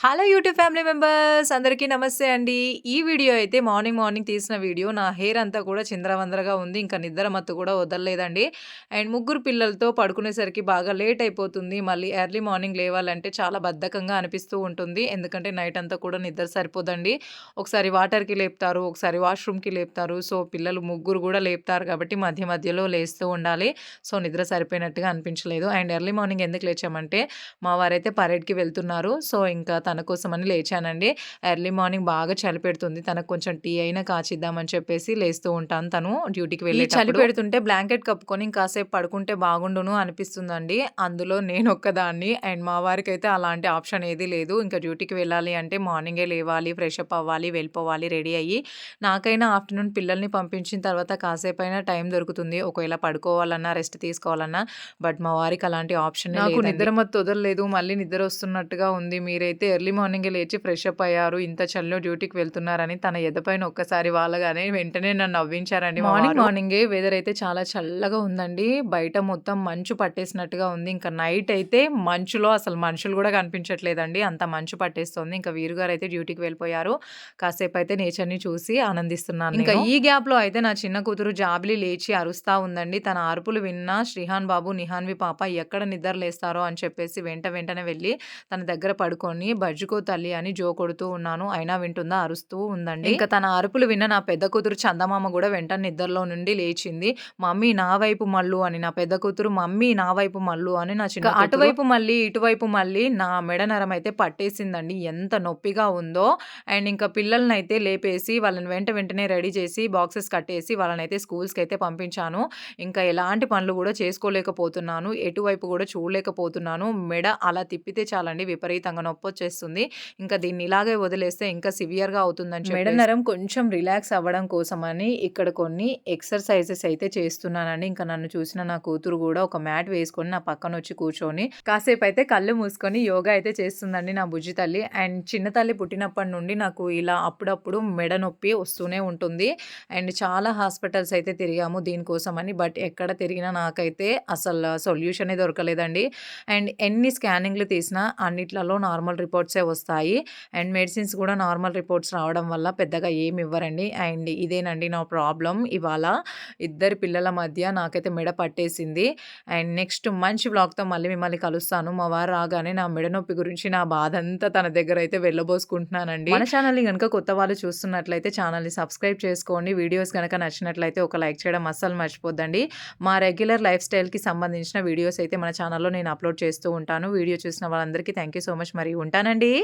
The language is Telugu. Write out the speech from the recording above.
హలో యూట్యూబ్ ఫ్యామిలీ మెంబర్స్ అందరికీ నమస్తే అండి. ఈ వీడియో అయితే మార్నింగ్, మార్నింగ్ తీసిన వీడియో. నా హెయిర్ అంతా కూడా చిందరవందరగా ఉంది. ఇంకా నిద్ర మత్తు కూడా వదలలేదండి. అండ్ ముగ్గురు పిల్లలతో పడుకునేసరికి బాగా లేట్ అయిపోతుంది. మళ్ళీ ఎర్లీ మార్నింగ్ లేవాలంటే చాలా బద్ధకంగా అనిపిస్తూ ఉంటుంది. ఎందుకంటే నైట్ అంతా కూడా నిద్ర సరిపోదండి. ఒకసారి వాటర్‌కి లేపుతారు, ఒకసారి వాష్‌రూమ్‌కి లేపుతారు. సో, పిల్లలు ముగ్గురు కూడా లేపుతారు కాబట్టి మధ్య మధ్యలో లేస్తూ ఉండాలి. సో, నిద్ర సరిపోయినట్టుగా అనిపించలేదు. అండ్ ఎర్లీ మార్నింగ్ ఎందుకు లేచామంటే మా వారైతే పరేడ్‌కి వెళ్తున్నారు. సో, ఇంకా తన కోసమని లేచానండి. ఎర్లీ మార్నింగ్ బాగా చలి పెడుతుంది. తనకు కొంచెం టీ అయినా కాచిద్దామని చెప్పేసి లేస్తూ ఉంటాను తను డ్యూటీకి వెళ్ళేటప్పుడు. చలి పెడుతుంటే బ్లాంకెట్ కప్పుకొని ఇంకాసేపు పడుకుంటే బాగుండును అనిపిస్తుందండి. అందులో నేనొక్కదాన్ని అండ్ మా వారికైతే అలాంటి ఆప్షన్ ఏదీ లేదు. ఇంకా డ్యూటీకి వెళ్ళాలి అంటే మార్నింగే లేవాలి, ఫ్రెష్ అప్ అవ్వాలి, వెళ్ళిపోవాలి రెడీ అయ్యి. నాకైనా ఆఫ్టర్‌నూన్ పిల్లల్ని పంపించిన తర్వాత కాసేపైనా టైం దొరుకుతుంది. ఒకవేళ పడుకోవాలన్నా, రెస్ట్ తీసుకోవాలన్నా. బట్ మా వారికి అలాంటి ఆప్షనే నాకు. నిద్ర మత్తు వదలలేదు. మళ్ళీ నిద్ర వస్తున్నట్టుగా ఉంది. మీరైతే ఎర్లీ మార్నింగే లేచి ఫ్రెష్ అప్ అయ్యారు. ఇంత చలిలో డ్యూటీకి వెళ్తున్నారని తన ఎదపైన ఒక్కసారి వాలగానే వెంటనే నన్ను నవ్వించారండి మార్నింగ్. మార్నింగే వెదర్ అయితే చాలా చల్లగా ఉందండి. బయట మొత్తం మంచు పట్టేసినట్టుగా ఉంది. ఇంకా నైట్ అయితే మంచులో అసలు మనుషులు కూడా కనిపించట్లేదండి. అంత మంచు పట్టేస్తుంది. ఇంకా వీరుగారు అయితే డ్యూటీకి వెళ్ళిపోయారు. కాసేపు అయితే నేచర్‌ని చూసి ఆనందిస్తున్నాను ఇంకా. ఈ గ్యాప్‌లో అయితే నా చిన్న కూతురు జాబిలి లేచి అరుస్తా ఉందండి. తన అరుపులు విన్న శ్రీహాన్ బాబు, నిహాన్వి పాప ఎక్కడ నిద్ర లేస్తారో అని చెప్పేసి వెంట వెంటనే వెళ్ళి తన దగ్గర పడుకొని బజ్జుకో తల్లి అని జో కొడుతూ ఉన్నాను. అయినా వింటుందా అరుస్తూ ఉందండి. ఇంకా తన అరుపులు విన్న నా పెద్ద కూతురు చందమామ కూడా వెంటనే నిద్రలో నుండి లేచింది. మమ్మీ నా వైపు మల్లు అని నా పెద్ద కూతురు మమ్మీ నా వైపు మల్లు అని నా చిన్న అటువైపు మళ్ళీ ఇటువైపు మళ్ళీ నా మెడ నరం అయితే పట్టేసిందండి. ఎంత నొప్పిగా ఉందో. అండ్ ఇంకా పిల్లలనైతే లేపేసి వాళ్ళని వెంట వెంటనే రెడీ చేసి బాక్సెస్ కట్టేసి వాళ్ళనైతే స్కూల్స్‌కైతే పంపించాను. ఇంకా ఎలాంటి పనులు కూడా చేసుకోలేకపోతున్నాను. ఎటువైపు కూడా చూడలేకపోతున్నాను. మెడ అలా తిప్పితే చాలండి విపరీతంగా నొప్పొచ్చేస్తుంది. ఇంకా దీన్ని ఇలాగే వదిలేస్తే ఇంకా సివియర్‌గా అవుతుందని మెడ చెప్పేసి నరం కొంచెం రిలాక్స్ అవ్వడం కోసమని ఇక్కడ కొన్ని ఎక్సర్‌సైజెస్ అయితే చేస్తున్నానండి. ఇంకా నన్ను చూసిన నా కూతురు కూడా ఒక మ్యాట్ వేసుకొని నా పక్కనొచ్చి కూర్చొని కాసేపైతే కళ్ళు మూసుకొని యోగా అయితే చేస్తుందండి నా బుజ్జి తల్లి. అండ్ చిన్న తల్లి పుట్టినప్పటి నుండి నాకు ఇలా అప్పుడప్పుడు మెడ నొప్పి వస్తూనే ఉంటుంది. అండ్ చాలా హాస్పిటల్స్ అయితే తిరిగాము దీనికోసమని. బట్ ఎక్కడ తిరిగినా నాకైతే అసలు సొల్యూషనే దొరకలేదండి. అండ్ ఎన్ని స్కానింగ్‌లు తీసినా అన్నిట్లలో నార్మల్ రిపోర్ట్సే వస్తాయి. అండ్ మెడిసిన్స్ కూడా నార్మల్ రిపోర్ట్స్ రావడం వల్ల పెద్దగా ఏమి ఇవ్వరండి. అండ్ ఇదేనండి నా ప్రాబ్లం ఇవాళ. ఇద్దరి పిల్లల మధ్య నాకైతే మెడ పట్టేసింది. అండ్ నెక్స్ట్ మంచి బ్లాగ్తో మళ్ళీ మిమ్మల్ని కలుస్తాను. మా వారు రాగానే నా మెడ నొప్పి గురించి నా బాధ అంతా తన దగ్గర అయితే వెళ్ళబోసుకుంటున్నానండి. మన ఛానల్‌ని కనుక కొత్త వాళ్ళు చూస్తున్నట్లయితే ఛానల్‌ని సబ్స్క్రైబ్ చేసుకోండి. వీడియోస్ కనుక నచ్చినట్లయితే ఒక లైక్ చేయడం అస్సలు మర్చిపోద్దండి. మా రెగ్యులర్ లైఫ్ స్టైల్‌కి సంబంధించిన వీడియోస్ అయితే మన ఛానల్‌లో నేను అప్లోడ్ చేస్తూ ఉంటాను. వీడియో చూసిన వాళ్ళందరికీ థ్యాంక్ యూ సో మచ్ మరి ఉంటానండి. అండి